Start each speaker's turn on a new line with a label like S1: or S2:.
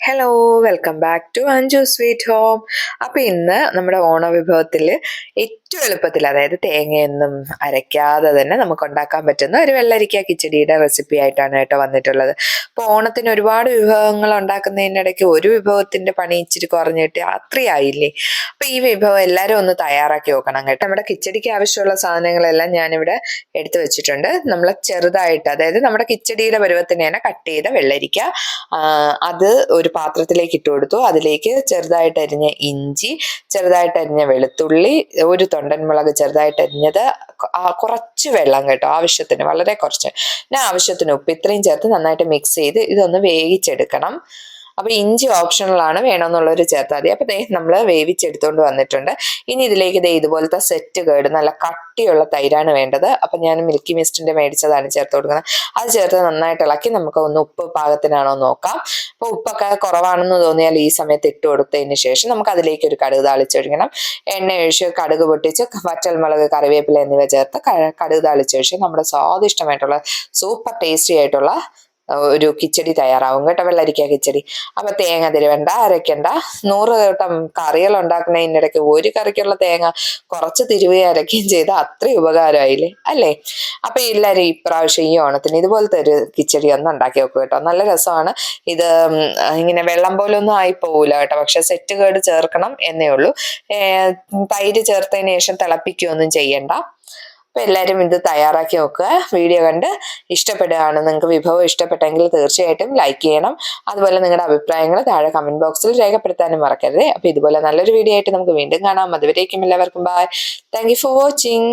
S1: Hello welcome back to Anju sweet home അപ്പോൾ ഇന്ന് നമ്മുടെ ഓണവിഭവത്തിൽ ഏറ്റവും എളുപ്പത്തിൽ അതായത് തേങ്ങയൊന്നും അരയ്ക്കാതെ തന്നെ നമുക്ക് ഉണ്ടാക്കാൻ പറ്റുന്ന ഒരു വെള്ളരിക്ക കിച്ചടിയുടെ റെസിപ്പി ആയിട്ടാണ് കേട്ടോ വന്നിട്ടുള്ളത്. അപ്പോൾ ഓണത്തിന് ഒരുപാട് വിഭവങ്ങൾ ഉണ്ടാക്കുന്നതിനിടയ്ക്ക് ഒരു വിഭവത്തിന്റെ പണി ഇച്ചിരി കുറഞ്ഞിട്ട് അത്രയായില്ലേ? അപ്പോൾ ഈ വിഭവം എല്ലാവരും ഒന്ന് തയ്യാറാക്കി നോക്കണം കേട്ടോ. നമ്മുടെ കിച്ചടിക്ക് ആവശ്യമുള്ള സാധനങ്ങളെല്ലാം ഞാനിവിടെ എടുത്തു വെച്ചിട്ടുണ്ട്. നമ്മൾ ചെറുതായിട്ട് അതായത് നമ്മുടെ കിച്ചടിയുടെ പരുവത്തിന് കട്ട് ചെയ്ത വെള്ളരിക്ക അത് ഒരു പാത്രത്തിലേക്ക് ഇട്ട് കൊടുത്തു. അതിലേക്ക് ചെറുതായിട്ട് അരിഞ്ഞ ഇഞ്ചി ചെറുതായിട്ട് അരിഞ്ഞ വെളുത്തുള്ളി ഒരു തൊണ്ടൻ മുളക് ചെറുതായിട്ട് അരിഞ്ഞത് കുറച്ച് വെള്ളം കേട്ടോ ആവശ്യത്തിന് വളരെ കുറച്ച്. ഞാൻ ആവശ്യത്തിന് ഉപ്പ് ഇത്രയും ചേർത്ത് നന്നായിട്ട് മിക്സ് ചെയ്ത് ഇതൊന്ന് വേവിച്ചെടുക്കണം. അപ്പൊ ഇഞ്ചി ഓപ്ഷണൽ ആണ് വേണമെന്നുള്ളൊരു ചേർത്താൽ മതി അപ്പൊ ദേ നമ്മൾ വേവിച്ചെടുത്തോണ്ട് വന്നിട്ടുണ്ട്. ഇനി ഇതിലേക്ക് ദേ ഇതുപോലത്തെ സെറ്റ് കേട് നല്ല കട്ടിയുള്ള തൈരാണ് വേണ്ടത്. അപ്പൊ ഞാൻ മിൽക്കി മിസ്റ്റിന്റെ മേടിച്ചതാണ് ചേർത്ത് കൊടുക്കുന്നത്. അത് ചേർത്ത് നന്നായിട്ട് ഇളക്കി നമുക്ക് ഒന്ന് ഉപ്പ് പാകത്തിനാണോ നോക്കാം. അപ്പോൾ ഉപ്പൊക്കെ കുറവാണെന്ന് തോന്നിയാൽ ഈ സമയത്ത് ഇട്ട് കൊടുത്തതിന് ശേഷം നമുക്ക് അതിലേക്ക് ഒരു കടുക് താളിച്ചൊഴിക്കണം എണ്ണ ഒഴിച്ച് കടുക് പൊട്ടിച്ച് വറ്റൽമുളക് കറിവേപ്പില എന്നിവ ചേർത്ത് കടുക് താളിച്ചൊഴിച്ച് നമ്മുടെ സ്വാദിഷ്ടമായിട്ടുള്ള സൂപ്പർ ടേസ്റ്റി ആയിട്ടുള്ള ഒരു കിച്ചടി തയ്യാറാവും കേട്ടോ വെള്ളരിക്ക കിച്ചടി. അപ്പൊ തേങ്ങ തിരുവണ്ട അരയ്ക്കണ്ട. നൂറ് കൂട്ടം കറികൾ ഉണ്ടാക്കുന്നതിനിടയ്ക്ക് ഒരു കറിക്കുള്ള തേങ്ങ കുറച്ച് തിരുവുകയും അരയ്ക്കുകയും ചെയ്ത അത്രയും ഉപകാരമായില്ലേ അല്ലേ? അപ്പൊ എല്ലാവരും ഇപ്രാവശ്യം ഈ ഓണത്തിന് ഇതുപോലത്തെ ഒരു കിച്ചടി ഒന്ന് ഉണ്ടാക്കി വെക്കും കേട്ടോ. നല്ല രസമാണ്. ഇത് ഇങ്ങനെ വെള്ളം പോലെ ഒന്നും ആയി പോവില്ല കേട്ടോ. പക്ഷെ സെറ്റ് കേട് ചേർക്കണം എന്നേ ഉള്ളൂ. തൈര് ചേർത്തതിന് ശേഷം തിളപ്പിക്കുകയൊന്നും ചെയ്യണ്ട. അപ്പൊ എല്ലാവരും ഇത് തയ്യാറാക്കി നോക്കുക. വീഡിയോ കണ്ട് ഇഷ്ടപ്പെടുകയാണ് നിങ്ങൾക്ക് വിഭവം ഇഷ്ടപ്പെട്ടെങ്കിൽ തീർച്ചയായിട്ടും ലൈക്ക് ചെയ്യണം. അതുപോലെ നിങ്ങളുടെ അഭിപ്രായങ്ങൾ താഴെ കമന്റ് ബോക്സിൽ രേഖപ്പെടുത്താനും മറക്കരുത്. അപ്പോൾ ഇതുപോലെ നല്ലൊരു വീഡിയോ ആയിട്ട് നമുക്ക് വീണ്ടും കാണാം. അതുവരേക്കും എല്ലാവർക്കും ബൈ താങ്ക് ഫോർ വാച്ചിങ്